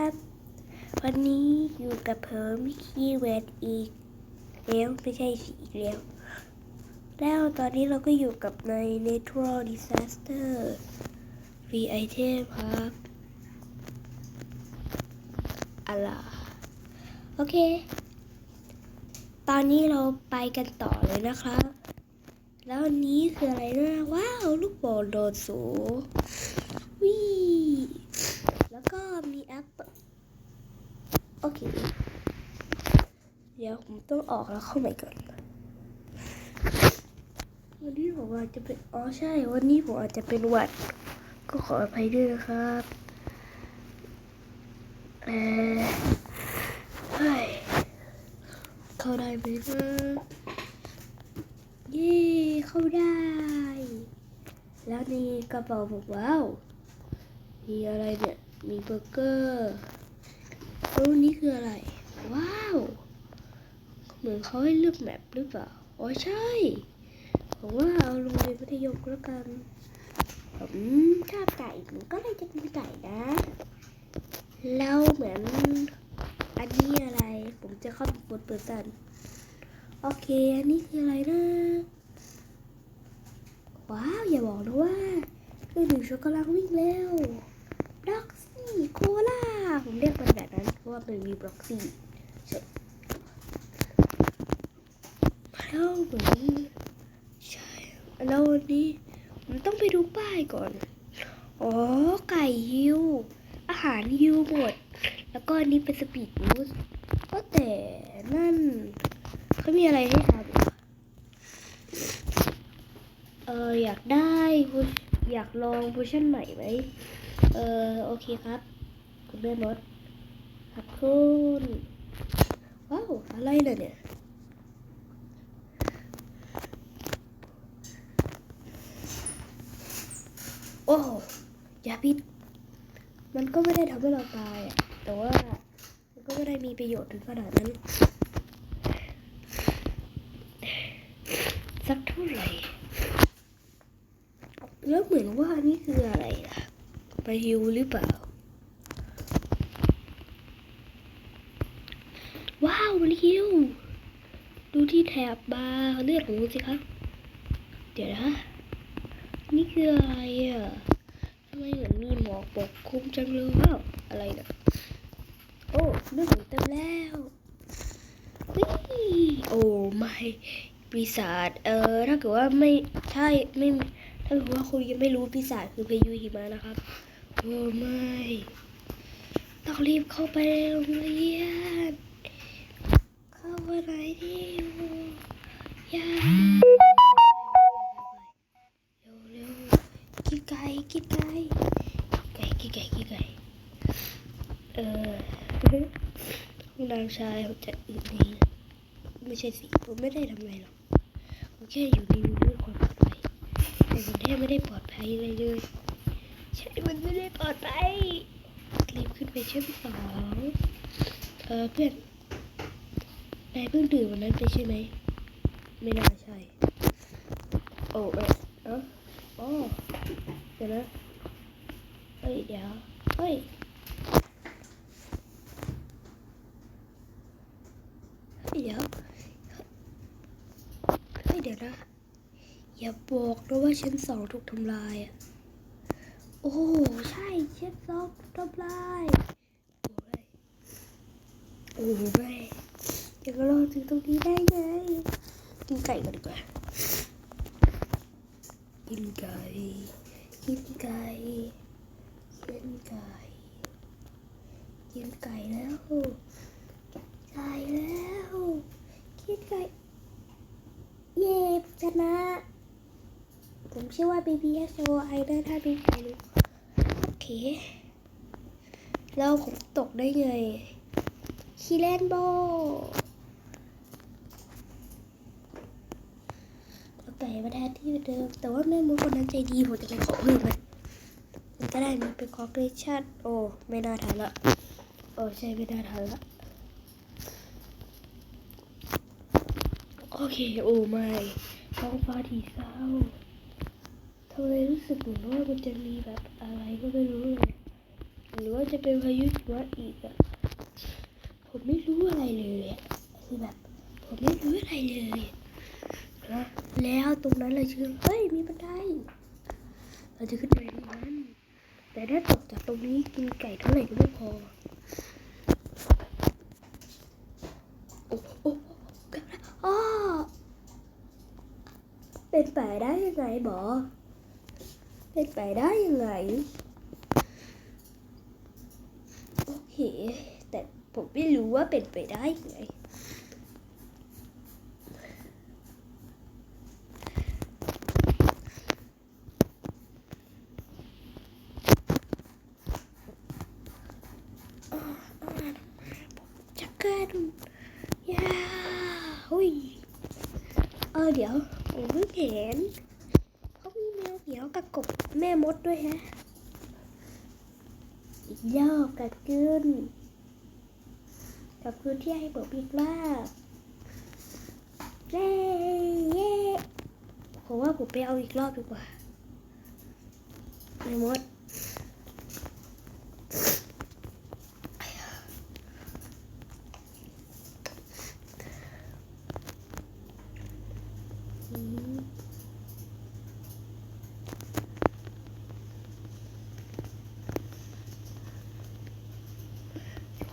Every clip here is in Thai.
ครับวันนี้อยู่กับเพิ่มคีย์เวิร์ดอีกแล้วไม่ใช่สิอีกแล้ว แล้วตอนนี้เราก็อยู่กับใน Natural Disaster Free Item ครับอะไรโอเค ตอนนี้เราไปกันต่อเลยนะครับ แล้วอันนี้คืออะไรนะ ว้าว ลูกบอลโดดสูงวิแล้วก็มีแอปเปิล โอเค เดี๋ยวผมต้องออกแล้วเข้าใหม่ก่อน วันนี้ผมอาจจะเป็นอ๋อใช่ วันนี้ผมอาจจะเป็นหวัด ก็ขออภัยด้วยนะครับเออเฮ้ยเข้าได้ไหมนะเย้เข้าได้ แล้วนี่กระเป๋าบอกว้าวมีอะไรเนี่ย มีเบอร์เกอร์ แล้วนี่คืออะไร ว้าว เหมือนเขาให้เลือกแมปหรือเปล่า อ๋อใช่ผมว่าเอาลงเรียนมัธยมก็แล้วกัน ผมชอบไก่ผมก็เลยจะกินไก่นะ แล้วเหมือนอันนี้อะไร ผมจะเข้าไปกดเปิดสันโอเค อันนี้คืออะไรนะ ว้าว อย่าบอกนะว่าคือหนึ่งช็อกโกแลตวิ่งเร็วบล็อกซี่โคลาผมเรียกมัน เราะว่ามันมีบล็อกซี่แล้วเหมือนใช่แล้ววันนี้ผมต้องไปดูป้ายก่อน อ๋อ ไก่ฮิว อาหารฮิวหมด แล้วก็อันนี้เป็นสปีดบูสก็แต่นั่นเขามีอะไรให้ทำเอออยากได้พุชอยากลองเวอร์ชันใหม่ไหมเออโอเคครับ คุณแม่มด ครับคุณว้าวอะไรน่ะเนี่ยโอ้ยาพิษมันก็ไม่ได้ทำให้เราตายอะแต่ว่ามันก็ไม่ได้มีประโยชน์ถึงขนาดนั้น สักเท่าไหร่แล้วเหมือนว่านี่คืออะไรล่ะไปฮิวหรือเปล่า ว้าวมันฮิว ดู ที่แถบบาร์เลือดของมันสิครับ เดี๋ยวนะ นี่คืออะไรอะทำไมเหมือนมีหมอกปกคลุมจังเลยว้าวอะไรนะโอ้เลือดหนูเต็มแล้ววิโอ้ไม่ปีศาจเออถ้าเกิดว่าไม่ใช่ไม่ถ้าเกิดว่าคุณยังไม่รู้ปีศาจคือพายุหิมะนะครับโอ้ไม่ต้องรีบเข้าไปโรงเรียน เข้าไปไหนดีโอ้ยาเร็วเร็วกินไก่กินไก่ไก่กินไก่กินไก่เออนางชายผมจะอื่นนี้ไม่ใช่สิผมไม่ได้ทำอะไรหรอกผมแค่อยู่ในนี้ด้วยความปลอดภัยแต่ผมแทบไม่ได้ปลอดภัยอะไรเลยใช่มันไม่ได้ปลอดภัยรีบขึ้นไปชั้นสองเออเพื่อน นายเพิ่งดื่มวันนั้นไปใช่ไหม ไม่น่าใช่ โอ้เอยเอ้าอ๋อเดี๋ยวนะเฮ้ยเดี๋ยวเฮ้ยเฮ้ยเดี๋ยวเฮ้ยเดี๋ยวนะ อย่าบอกนะว่าชั้นสองถูกทำลายอะ โอ้ใช่ชั้นสองถูกทำลาย โอ้ยโอ้ย แม่ยังรอดถึงตรงนี้ได้ไงกินไก่ก่อนดีกว่ากินไก่กินไก่กินไก่กินไก่แล้วไก่แล้วกินไก่เย้ชนะผมเชื่อว่า BBS O I ได้ถ้ามีใครรู้โอเค แล้วผมตกได้ไงคีเลนโบเอาไก่ มาแทนที่เดิม แต่ว่าแม่มดคนนั้นใจดีผมจะไปขอเพิ่มมันมันก็ได้มันเป็นคอร์เรชั่นโอ้ไม่น่าทันละโอ้ใช่ไม่น่าทันละโอเคโอ้ไม่ท้องฟ้าทีเศร้าทำไมรู้สึกเหมือนว่ามันจะมีแบบอะไรก็ไม่รู้เลยเออรือว่าจะเป็นพายุหิมะอีกอะผมไม่รู้อะไรเลยอะคือแบบผมไม่รู้อะไรเลย แล้วตรงนั้นเราชื่อเฮ้ยมีบันไดเราจะขึ้นไปตรงนั้น แต่ถ้าตกจากตรงนี้กินไก่เท่าไหร่ก็ไม่พอโอ้โอ้โหเกือบแล้วอ้อเป็นไปได้ยังไงบอเป็นไปได้ยังไงโอเคแต่ผมไม่รู้ว่าเป็นไปได้ยังไง จักเกินยาหุยเออเดี๋ยวผมเพิ่งเห็นเขามี แมวเหมียวกับกบแม่มดด้วยฮะอีกรอบกับกืนกับคืนที่ให้ผมอีกรอบเย้เย้ผมว่าผมไปเอาอีกรอบดีกว่าแม่มด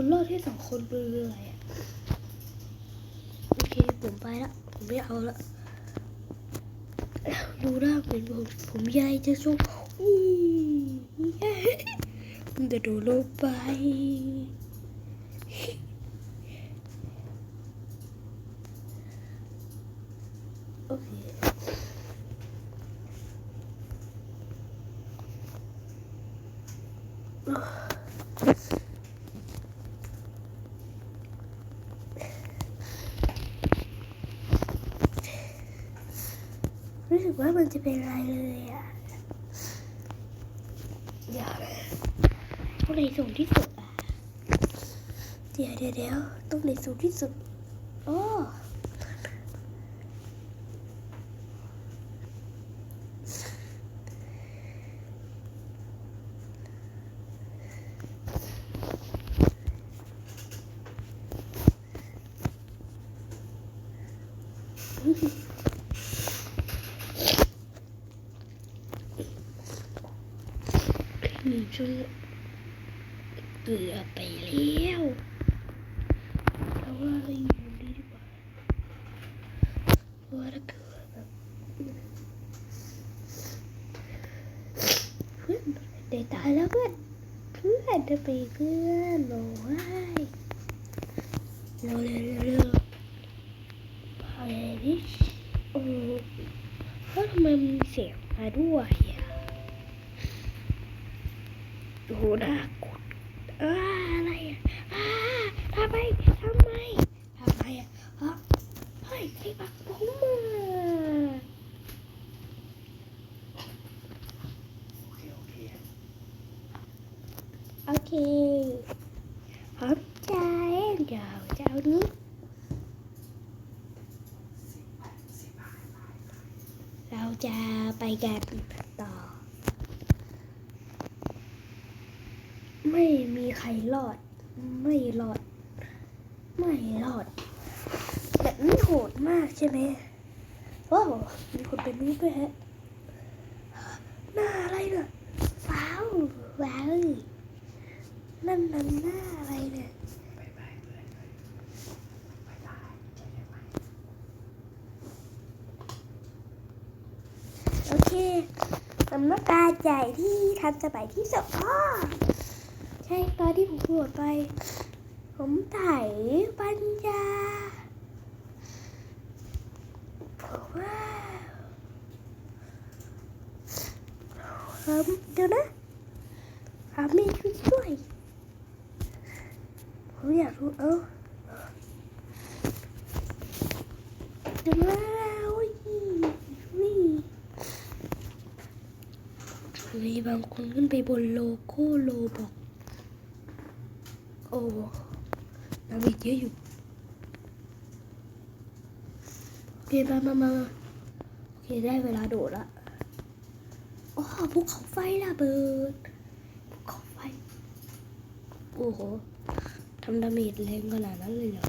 คุณรอดแค่สองคนบนเรืออะไรอะโอเคผมไปละผมไม่เอาละดูหน้าเหมือนผมผมยายจะสู้อู้ผมจะโดดลงไปโอเค รู้สึก ว่ามันจะเป็นอะไรเลยอะเดี๋ยวต้องในสูงที่สุดอะเดี๋ยวเดี๋ยวเดี๋ยวต้องในสูงที่สุดโอ้ หนึ่งชั่วโมงเกือบไปแล้วเราว่าเราอยู่นี้ดีกว่าว่าถ้าเกิดว่าแบบเพื่อนเดี๋ยวตายแล้วเพื่อนเพื่อนจะไปเพื่อนโอ้ยเร็วเร็วเร็วเร็วไปดิโอ้แล้วทำไมมีเสียงมาด้วย โอ้โหน่ากดอ้าอะไรอะทำไมทำไมทำไมอะฮะเฮ้ยใครปักผมมาโอเคพร้อมใจเดี๋ยวจะเอานี้เราจะไปกันต่อ ไม่มี ใครรอด ไม่รอด ไม่รอด แบบนี้โหดมากใช่ไหมว้าวมีคนเป็นนี้ด้วยฮะหน้าอะไรเนี่ยว้าวว้าวนั่นนั่นหน้าอะไรเนี่ยโอเคสำนักการใหญ่ที่ทันสมัยที่สุดอ้อ ใช่ตอนที่ผมโหวตไป ผมไถ่ปัญญาว่าผมเดี๋ยวนะหามีช่วยช่วยผมอยากรู้เอ้าเดี๋ยวนะโอ้ยนี่มีบางคนขึ้นไปบนโลโก้โลบอก อ้น้ำอีเยอะอยู่โอเคมามามาโอเคได้เวลาโดดละอ๋อภูเขาไฟระเบิดภูเขาไฟ โอ้โหทำดาเมจแรงขนาดนั้นเลยเหรอ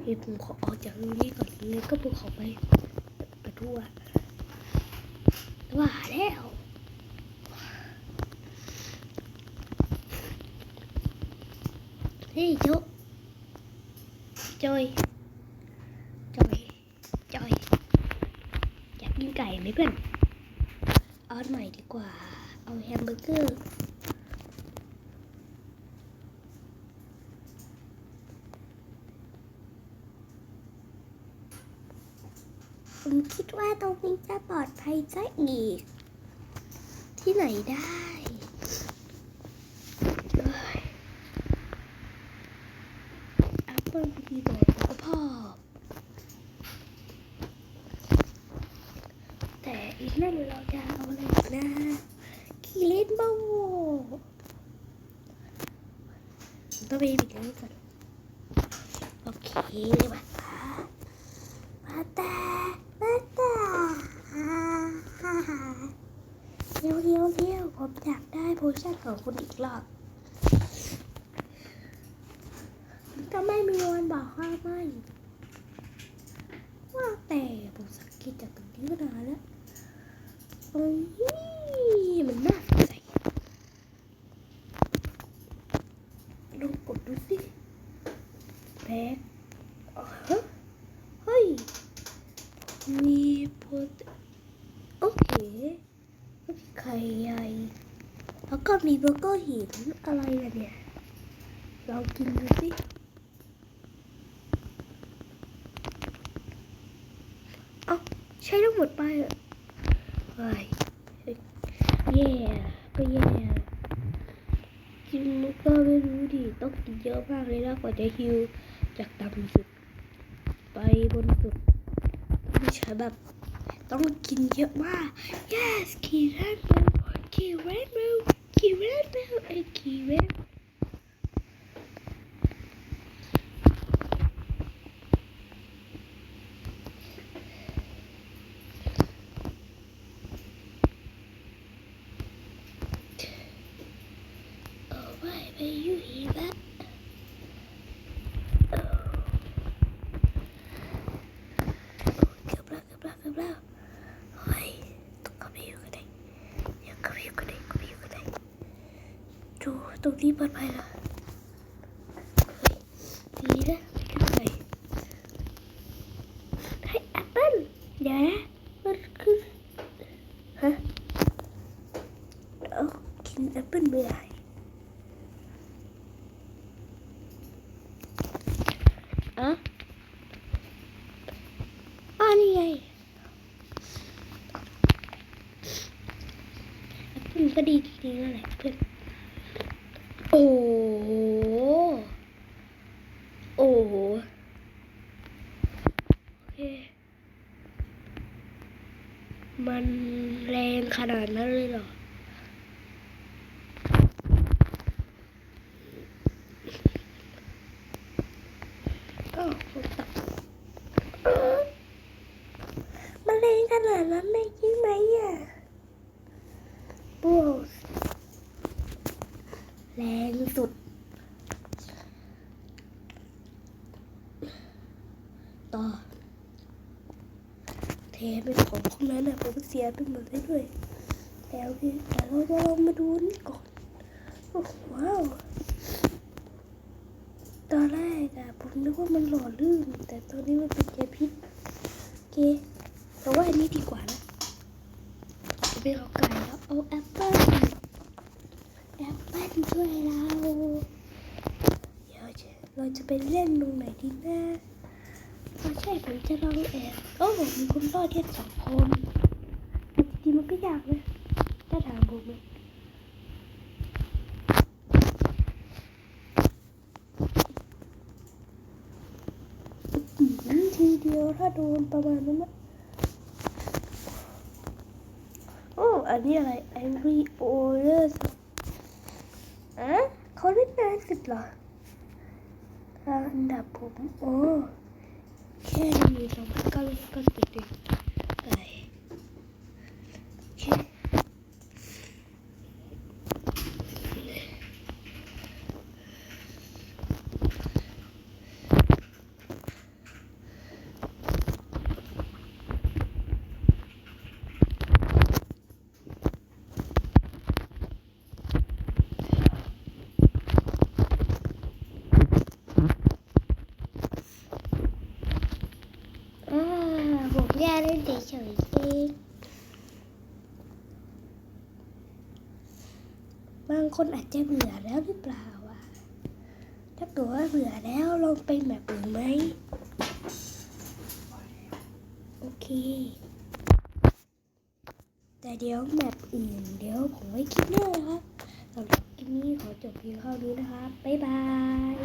เฮ้ผมขอออกจากตรงนี้ก่อนเลยก็ผมขอไปไปทั่วว่าแล้ว เฮ้ยโจจอยจอยจอยอยากกินไก่ไหมเพื่อน เอาอันใหม่ดีกว่า เอาแฮมเบอร์เกอร์ ผมคิดว่าตรงนี้จะปลอดภัยซะอีก ที่ไหนได้เอ้ยแอปเปิลพีโดดก็พอีนั่นเราจะเอาอะไรนะคีเลนโบต้องไปบิดแล้วก่อนโอเคเลยว่ะมาตามาตาฮ่าฮ่าฮ่เร็วเร็วเร็วผมอยากได้โพชั่นของคุณอีกรอบก็ไม่มีวันบอกว่าไม่ว่าแต่ผมสังเกตจากตรงนี้มานานแล้ว ยมันน่าสนใจลองกดดูสิแพ็คอ๋อฮะเฮ้ย มีโปรตโอเคไข่ใหญ่แล้วก็มีเบอร์เกอร์หินอะไรล่ะเนี่ยลองกินดูสิเอ้าใช้ทั้งหมดไปเหรอ เฮ้ยแย่ก็แย่กินก็ไม่รู้ดิต้องกินเยอะมากเลยนะกว่าจะฮิวจากต่ำสุด ไปบนสุดไม่ใช่แบบต้องกินเยอะมาก yes ขี่แรดเร็วขี่แรดเร็วขี่แรดเร็วไอ้ขี่แรดเอาไว้ไปอยู่อีกแล้ว เกือบแล้วเกือบแล้วเกือบแล้วเฮ้ยต้องเข้าไปอยู่กันได้อยากเข้าไปอยู่กันได้เข้าไปอยู่กันได้ดู ตรงนี้ปลอดภัยแล้วเฮ้ยดีนะไม่ขึ้นไปเฮ้ยแอปเปิ้ลเดี๋ยวนะมันคือฮะเอากินแอปเปิ้ลไม่ได้อะอ่านี่ไงเพื่อนก็ดีจริงๆนั่นแหละเพื่อน โอ้โหโอ้โหโอเค มันแรงขนาดนั้นเลยเหรออ้าวผมตัดเอ้ยมันแรงขนาดนั้นเลยจริงไหมอะโอ้แรงสุด ต่อ เทไปของพวกนั้นอะผมเสียไปหมดเลยด้วยแล้วนี่แต่เราจะลองมาดูนี่ก่อนโอ้ว้าวตอนแรกอะผมนึกว่ามันหล่อลื่น แต่ตอนนี้มันเป็นแค่พิษเคเราว่าอันนี้ดีกว่านะจะเป็นเอาไก่แล้วเอาแอปเปิ้ลแอปเปิ้ลช่วยเราเดี๋ยวจะเราจะไปเล่นตรงไหนดีนะ ไม่ใช่ผมจะลองแอบโอ้ผมมีคนรอดแค่สองคนจริงๆมันก็ยากนะถ้าถามผมนะอื้อหือทีเดียวถ้าโดนประมาณนั้นนะโอ้อันนี้อะไร Angry Orders อะเขาเล่นนานสุดเหรออันดับผมโอ้ แค่มีสอ ยๆสิบางคนอาจจะเบื่อแล้วหรือเปล่าอะ ถ้าเกิดว่าเบื่อแล้วลองไปแบบอื่นไหม โอเค แต่เดี๋ยวแบบอื่น เดี๋ยวผมไว้คิดเน้าครับสำหรับคลิปนี้ขอจบเพียงเท่านี้นะครับ บ๊ายบาย